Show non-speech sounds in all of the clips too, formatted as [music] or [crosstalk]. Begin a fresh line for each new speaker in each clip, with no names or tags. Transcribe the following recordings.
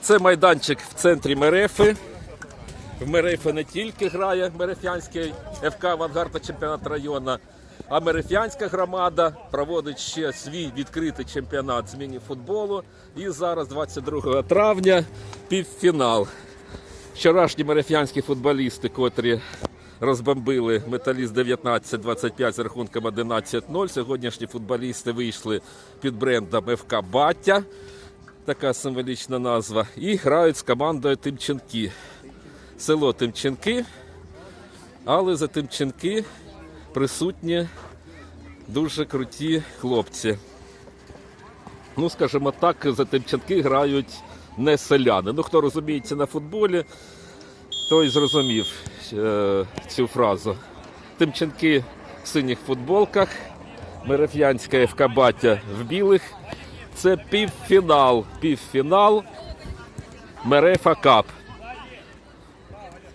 Це майданчик в центрі Мерефи. В Мерефи не тільки грає Мерефянський ФК «Авангард» та чемпіонат району, а Мерефянська громада проводить ще свій відкритий чемпіонат з міні-футболу. І зараз, 22 травня, півфінал. Вчорашні мерефянські футболісти, котрі розбомбили металіст 19-25 з рахунком 11-0. Сьогоднішні футболісти вийшли під брендом ФК Баття, така символічна назва, і грають з командою Тимченки. Село Тимченки, але за Тимченки присутні дуже круті хлопці. Ну, скажімо так, за Тимченки грають не селяни. Ну, хто розуміється на футболі, той зрозумів е, цю фразу. Тимченки в синіх футболках, Мереф'янська ФК Батя в білих. Це півфінал. Півфінал Мерефа Кап.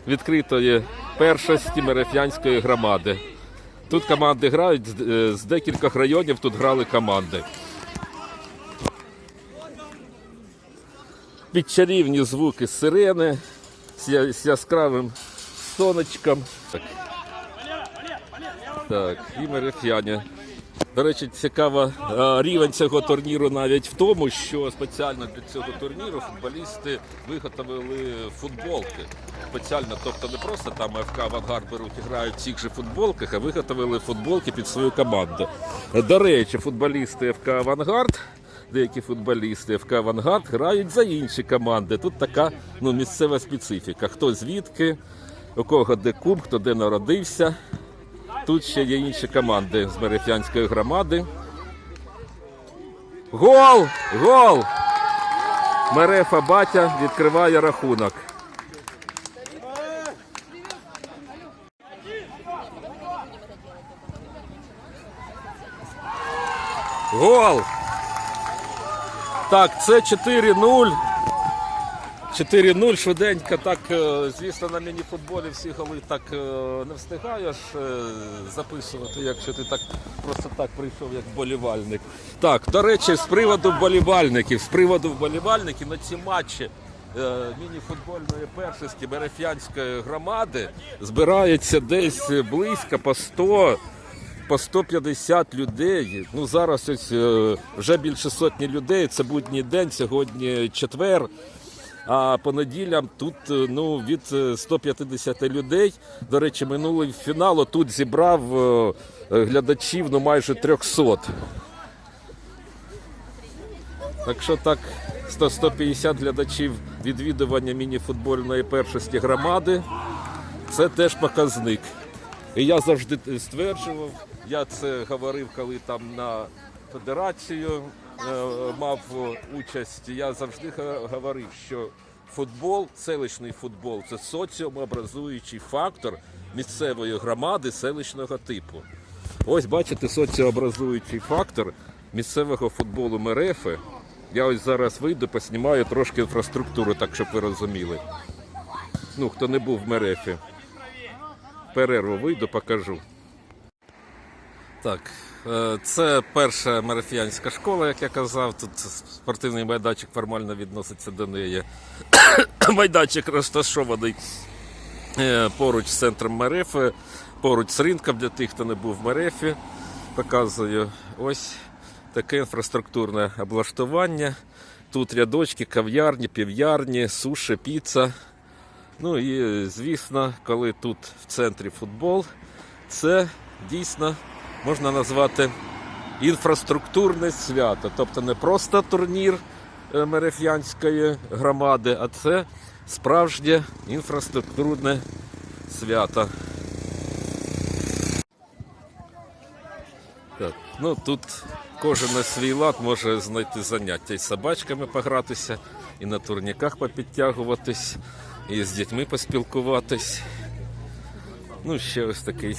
Відкритої першості Мереф'янської громади. Тут команди грають з- е, декількох районів, тут грали команди. Під чарівні звуки сирени з, з яскравим сонечком. Так. так, і мереф'яні. До речі, цікаво е, рівень цього турніру навіть в тому, що спеціально для цього турніру футболісти виготовили футболки. Спеціально, тобто не просто там ФК Авангард беруть і грають в цих же футболках, а виготовили футболки під свою команду. До речі, футболісти ФК Авангард, деякі футболісти ФК Авангард грають за інші команди. Тут така ну, місцева специфіка. Хто звідки, у кого де клуб, хто де народився. Тут ще є інші команди з Мерефянської громади. Гол! Гол! Мерефа Батя відкриває рахунок. Гол! Так, це 4-0. 4-0 швиденько, так, е, звісно, на міні-футболі всі голи так е, не встигаєш е, записувати, якщо ти так просто так прийшов, як вболівальник. Так, до речі, з приводу вболівальників, з приводу вболівальників на ці матчі міні-футбольної першості Берефянської громади збирається десь близько по 100 по 150 людей. Ну зараз ось вже більше сотні людей. Це будній день, сьогодні четвер. А по неділям тут е, ну, від е, 150 людей. До речі, минулий фінал тут зібрав е, е, глядачів ну, майже 300. Так що так, 100-150 глядачів відвідування міні-футбольної першості громади. Це теж показник. І я завжди стверджував, я це говорив, коли там на федерацію е, мав участь. Я завжди говорив, що футбол, селищний футбол це соціумообразуючий фактор місцевої громади селищного типу. Ось бачите, соціообразуючий фактор місцевого футболу Мерефи. Я ось зараз вийду, поснімаю трошки інфраструктуру, так щоб ви розуміли. Ну, хто не був в Мерефі перерву вийду, покажу. Так, е, це перша марафіянська школа, як я казав. Тут спортивний майданчик формально відноситься до неї. [coughs] Майданчик розташований е, поруч з центром Мерефи, поруч з ринком для тих, хто не був в Мерефі. Показую ось таке інфраструктурне облаштування. Тут рядочки, кав'ярні, пів'ярні, суші, піца. Ну і звісно, коли тут в центрі футбол, це дійсно можна назвати інфраструктурне свято. Тобто не просто турнір е, Мереф'янської громади, а це справжнє інфраструктурне свято. Так, ну тут кожен на свій лад може знайти заняття і з собачками погратися, і на турніках попідтягуватись, і з дітьми поспілкуватись. Ну, ще ось такий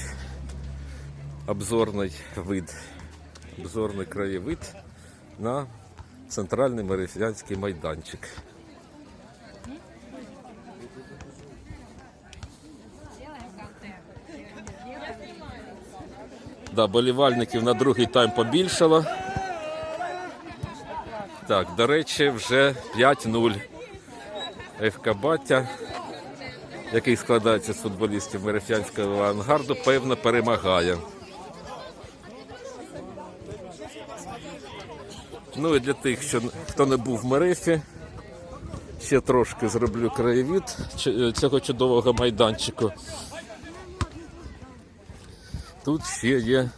обзорний вид, обзорний краєвид на центральний мерефіанський майданчик. Да, болівальників на другий тайм побільшало. Так, до речі, вже 5-0. ФК Батя, який складається з футболістів Мерефянського авангарду, певно перемагає. Ну і для тих, що, хто не був в Мерефі, ще трошки зроблю краєвід цього чудового майданчику. Тут ще є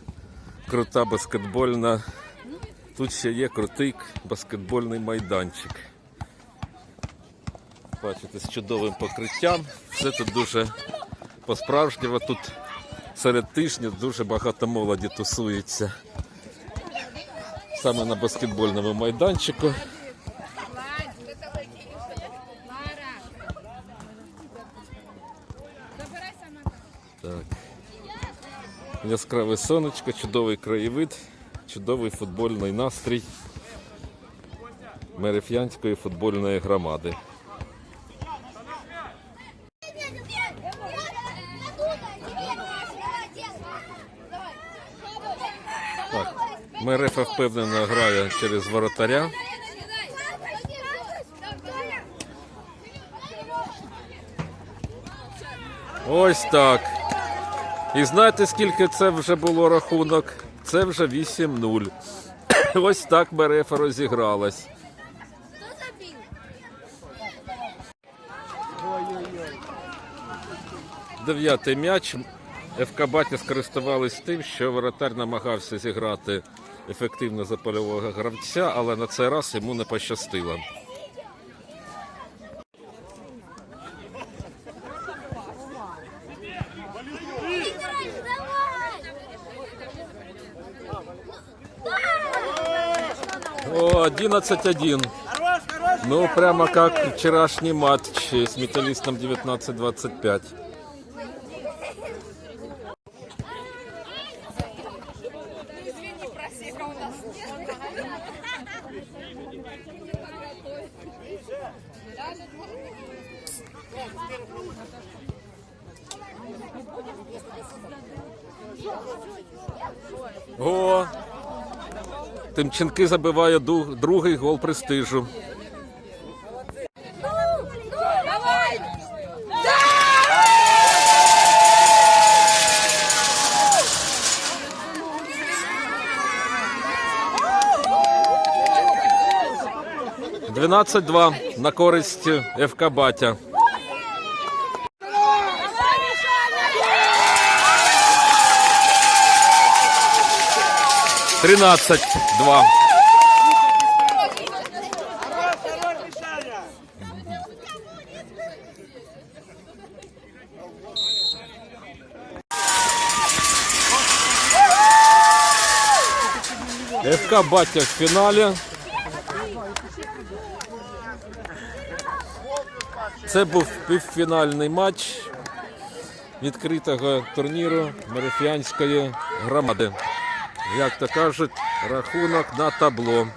крута баскетбольна. Тут ще є крутий баскетбольний майданчик. Бачите, з чудовим покриттям. Все тут дуже по-справжньому. Тут серед тижня дуже багато молоді тусується. Саме на баскетбольному майданчику. Так. Яскраве сонечко, чудовий краєвид, чудовий футбольний настрій Мереф'янської футбольної громади. Мерефа впевнено грає через воротаря. Ось так. І знаєте, скільки це вже було рахунок? Це вже 8-0. [coughs] Ось так Мерефа розігралась. Дев'ятий м'яч. ФК Батя скористувались тим, що воротар намагався зіграти ефективно за польового гравця, але на цей раз йому не пощастило. О, 11-1. Ну, прямо как вчерашний матч с металлистом 19-25. О! Тимченки забиває другий гол престижу. 12-2 на користь ФК Батя. Тринадцать два. ФК Батя в фіналі. Це був півфінальний матч відкритого турніру Мерефіанської громади. Як то кажуть, рахунок на табло.